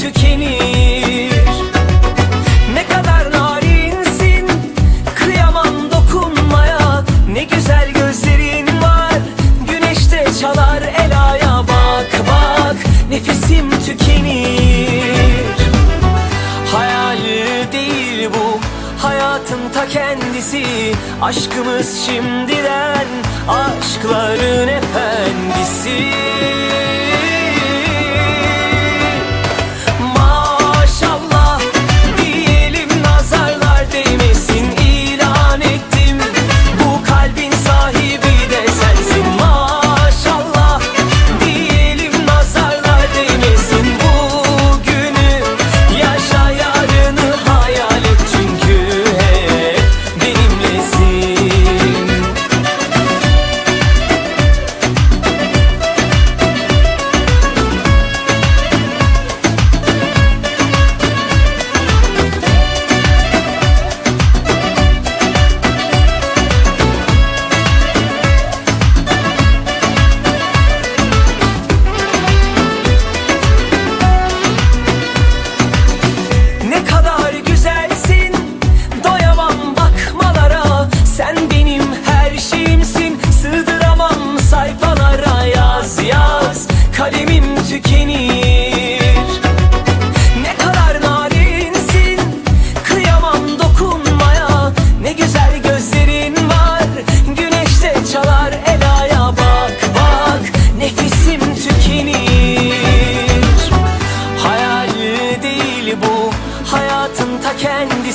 tükenir. Ne kadar narinsin Kıyamam dokunmaya. Ne güzel gözlerin var Güneşte çalar el aya. Bak bak nefesim tükenir. Hayal değil bu Hayatın ta kendisi. Aşkımız şimdiden Aşkların efendisi.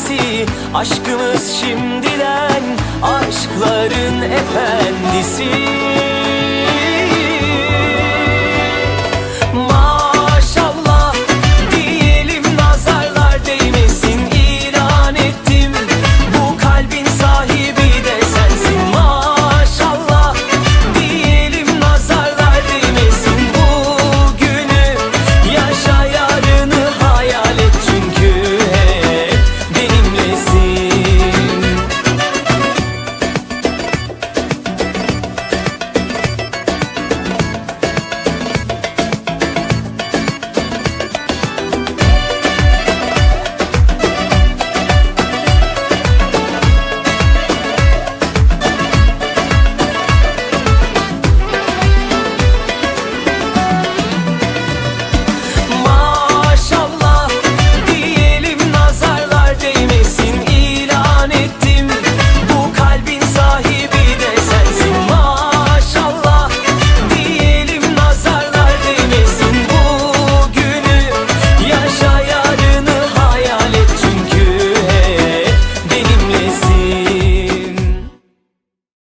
Kendisi Aşkımız şimdiden aşkların efendisi